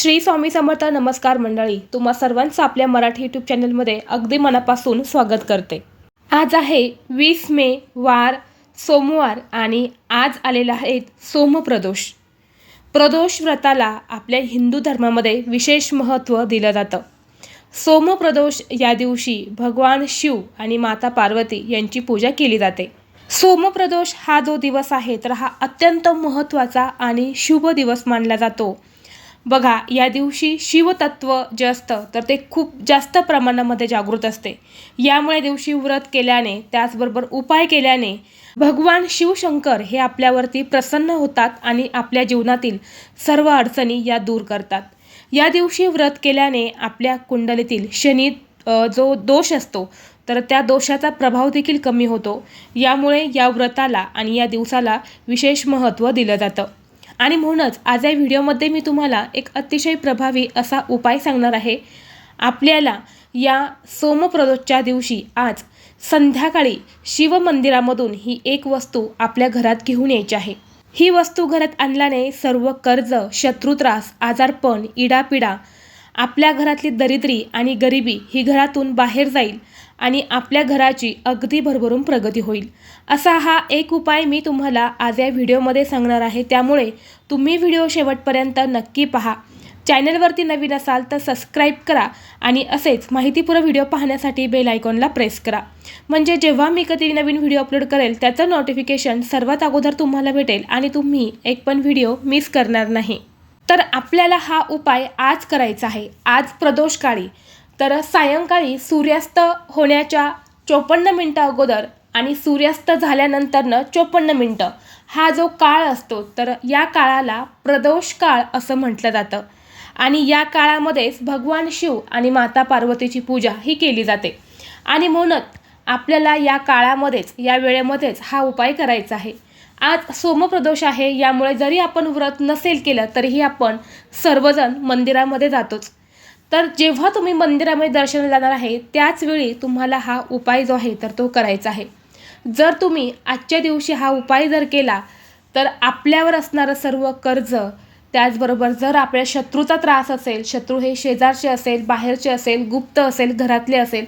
श्री स्वामी समर्थ नमस्कार मंडळी तुम्हा सर्वांचं आपल्या मराठी यूट्यूब चॅनलमध्ये अगदी मनापासून स्वागत करते. आज आहे वीस मे वार सोमवार आणि आज आलेला आहेत सोमप्रदोष प्रदोष. व्रताला आपल्या हिंदू धर्मामध्ये विशेष महत्त्व दिलं जातं. सोमप्रदोष या दिवशी भगवान शिव आणि माता पार्वती यांची पूजा केली जाते. सोमप्रदोष हा जो दिवस आहे तर हा अत्यंत महत्त्वाचा आणि शुभ दिवस मानला जातो. बघा या दिवशी शिवतत्व जे असतं तर ते खूप जास्त प्रमाणामध्ये जागृत असते. यामुळे दिवशी व्रत केल्याने त्याचबरोबर उपाय केल्याने भगवान शिवशंकर हे आपल्यावरती प्रसन्न होतात आणि आपल्या जीवनातील सर्व अडचणी या दूर करतात. या दिवशी व्रत केल्याने आपल्या कुंडलीतील शनी जो दोष असतो तर त्या दोषाचा प्रभाव देखील कमी होतो. यामुळे या व्रताला आणि या दिवसाला विशेष महत्त्व दिलं जातं. आणि म्हणूनच आज या व्हिडिओमध्ये मी तुम्हाला एक अतिशय प्रभावी असा उपाय सांगणार आहे. आपल्याला या सोमप्रदोषच्या दिवशी आज संध्याकाळी शिवमंदिरामधून ही एक वस्तू आपल्या घरात घेऊन यायची आहे. ही वस्तू घरात आणल्याने सर्व कर्ज शत्रुत्रास आजारपण इडापिडा आपल्या घरातली दरिद्री आणि गरिबी ही घरातून बाहेर जाईल आणि आपल्या घराची अगदी भरभरून प्रगती होईल. असा हा एक उपाय मी तुम्हाला आज या व्हिडिओमध्ये सांगणार आहे. त्यामुळे तुम्ही व्हिडिओ शेवटपर्यंत नक्की पहा. चॅनलवरती नवीन असाल तर सबस्क्राईब करा आणि असेच माहितीपूर्ण व्हिडिओ पाहण्यासाठी बेल आयकॉनला प्रेस करा. म्हणजे जेव्हा मी कधी नवीन व्हिडिओ अपलोड करेल त्याचं नोटिफिकेशन सर्वात अगोदर तुम्हाला भेटेल आणि तुम्ही एक पण व्हिडिओ मिस करणार नाही. तर आपल्याला हा उपाय आज करायचा आहे. आज प्रदोषकाळी तर सायंकाळी सूर्यास्त होण्याच्या चोपन्न मिनटं अगोदर आणि सूर्यास्त झाल्यानंतरनं चोपन्न मिनटं. हा जो काळ असतो तर या काळाला प्रदोष काळ असं म्हटलं जातं. आणि या काळामध्येच भगवान शिव आणि माता पार्वतीची पूजा ही केली जाते. आणि म्हणूनच आपल्याला या काळामध्येच या वेळेमध्येच हा उपाय करायचा आहे. आज सोमप्रदोष आहे यामुळे जरी आपण व्रत नसेल केलं तरीही आपण सर्वजण मंदिरामध्ये जातोच. तर जेव्हा तुम्ही मंदिरामध्ये दर्शनाला जाणार आहे त्याचवेळी तुम्हाला हा उपाय जो आहे तर तो करायचा आहे. जर तुम्ही आजच्या दिवशी हा उपाय जर केला तर आपल्यावर असणारं सर्व कर्ज त्याचबरोबर जर आपल्या शत्रूचा त्रास असेल शत्रू हे शेजारचे असेल बाहेरचे असेल गुप्त असेल घरातले असेल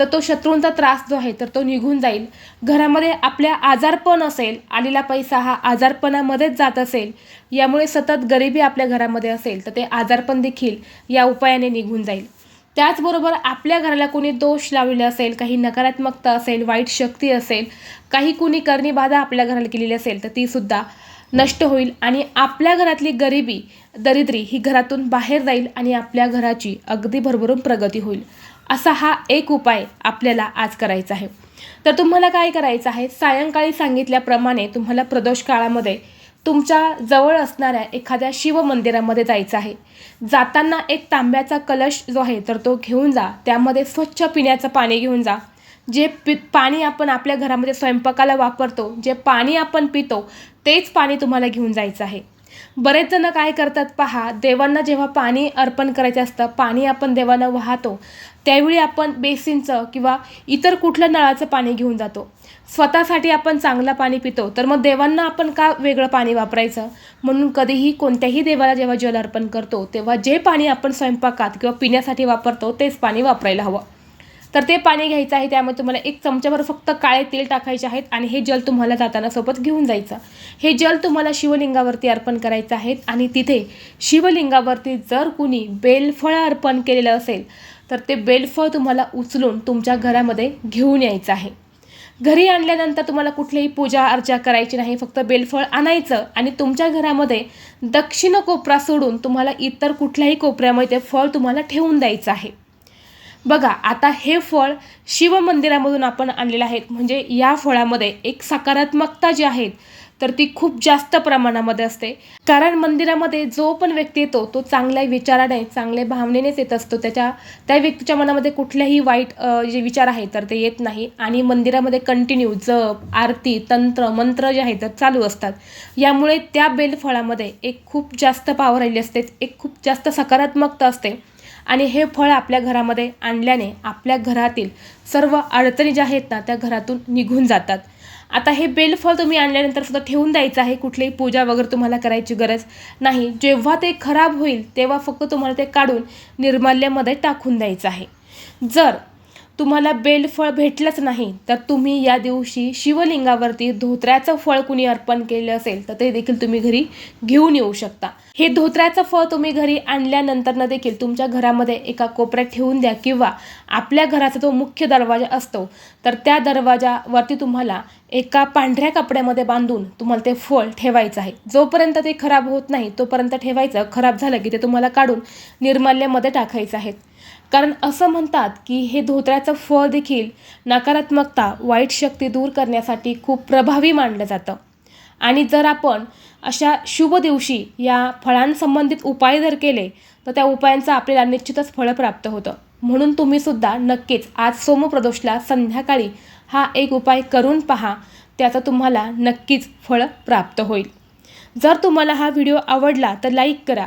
तर तो शत्रूंचा त्रास जो आहे तर तो निघून जाईल. घरामध्ये आपल्या आजारपण असेल आलेला पैसा हा आजारपणामध्येच जात असेल यामुळे सतत गरिबी आपल्या घरामध्ये असेल तर ते आजारपण देखील या उपायाने निघून जाईल. त्याचबरोबर आपल्या घराला कोणी दोष लावलेला असेल काही नकारात्मकता असेल वाईट शक्ती असेल काही कुणी करणीबाधा आपल्या घराला केलेली असेल तर तीसुद्धा नष्ट होईल आणि आपल्या घरातली गरिबी दरिद्री ही घरातून बाहेर जाईल आणि आपल्या घराची अगदी भरभरून प्रगती होईल. असा हा एक उपाय आपल्याला आज करायचा आहे. तर तुम्हाला काय करायचं आहे? सायंकाळी सांगितल्याप्रमाणे तुम्हाला प्रदोष काळामध्ये तुमच्या जवळ असणाऱ्या एखाद्या शिव मंदिरामध्ये जायचं आहे. जाताना एक तांब्याचा कलश जो आहे तर तो घेऊन जा. त्यामध्ये स्वच्छ पिण्याचं पाणी घेऊन जा. जे पि पाणी आपण आपल्या घरामध्ये स्वयंपाकाला वापरतो जे पाणी आपण पितो तेच पाणी तुम्हाला घेऊन जायचं आहे. बरेच जण काय करतात पहा देवांना जेव्हा पाणी अर्पण करायचं असतं पाणी आपण देवांना वाहतो त्यावेळी आपण बेसिनचं किंवा इतर कुठल्या नळाचं पाणी घेऊन जातो. स्वतःसाठी आपण चांगलं पाणी पितो तर मग देवांना आपण का वेगळं पाणी वापरायचं? म्हणून कधीही कोणत्याही देवाला जेव्हा जल अर्पण करतो तेव्हा जे पाणी आपण स्वयंपाकात किंवा पिण्यासाठी वापरतो तेच पाणी वापरायला हवं. तर ते पाणी घ्यायचं आहे त्यामध्ये तुम्हाला एक चमच्याभर फक्त काळे तेल टाकायचे आहेत आणि हे जल तुम्हाला जाताना सोबत घेऊन जायचं. हे जल तुम्हाला शिवलिंगावरती अर्पण करायचं आहे आणि तिथे शिवलिंगावरती जर कुणी बेलफळं अर्पण केलेलं असेल तर ते बेलफळ तुम्हाला उचलून तुमच्या घरामध्ये घेऊन यायचं आहे. घरी आणल्यानंतर तुम्हाला कुठलीही पूजा अर्चा करायची नाही फक्त बेलफळ आणायचं आणि तुमच्या घरामध्ये दक्षिण कोपरा सोडून तुम्हाला इतर कुठल्याही कोपऱ्यामध्ये ते फळ तुम्हाला ठेवून द्यायचं आहे. बघा आता हे फळ शिवमंदिरामधून आपण आणलेलं आहे. म्हणजे या फळामध्ये एक सकारात्मकता जी आहे तर ती खूप जास्त प्रमाणामध्ये असते. कारण मंदिरामध्ये जो पण व्यक्ती येतो तो चांगल्या विचाराने चांगल्या भावनेनेच येत असतो. त्याच्या त्या व्यक्तीच्या मनामध्ये कुठल्याही वाईट जे विचार आहे तर ते येत नाही. आणि मंदिरामध्ये कंटिन्यू जप आरती तंत्र मंत्र जे आहेत तर चालू असतात. यामुळे त्या बेलफळामध्ये एक खूप जास्त पावर आलेली असते. एक खूप जास्त सकारात्मकता असते. आणि हे फळ आपल्या घरामध्ये आणल्याने आपल्या घरातील सर्व अडचणी ज्या आहेत ना त्या घरातून निघून जातात. आता हे बेलफळ तुम्ही आणल्यानंतर सुद्धा ठेवून द्यायचं आहे. कुठलीही पूजा वगैरे तुम्हाला करायची गरज नाही. जेव्हा ते खराब होईल तेव्हा फक्त तुम्हाला ते काढून निर्माल्यामध्ये टाकून द्यायचं आहे. जर तुम्हाला बेलफळ भेटलंच नाही तर तुम्ही या दिवशी शिवलिंगावरती धोत्र्याचं फळ कुणी अर्पण केलं असेल तर ते देखील तुम्ही घरी घेऊन येऊ शकता. हे धोत्र्याचं फळ तुम्ही घरी आणल्यानंतरनं देखील तुमच्या घरामध्ये एका कोपऱ्यात ठेवून द्या किंवा आपल्या घराचा जो मुख्य दरवाजा असतो तर त्या दरवाजावरती तुम्हाला एका पांढऱ्या कपड्यामध्ये बांधून तुम्हाला ते फळ ठेवायचं आहे. जोपर्यंत ते खराब होत नाही तोपर्यंत ठेवायचं खराब झालं की ते तुम्हाला काढून निर्माल्यामध्ये टाकायचं आहे. कारण असं म्हणतात की हे धोत्र्याचं फळ देखील नकारात्मकता वाईट शक्ती दूर करण्यासाठी खूप प्रभावी मानलं जातं. आणि जर आपण अशा शुभ दिवशी या फळांसंबंधित उपाय जर केले तर त्या उपायांचं आपल्याला निश्चितच फळ प्राप्त होतं. म्हणून तुम्ही सुद्धा नक्कीच आज सोमप्रदोषला संध्याकाळी हा एक उपाय करून पहा त्याचं तुम्हाला नक्कीच फळ प्राप्त होईल. जर तुम्हाला हा व्हिडिओ आवडला तर लाईक करा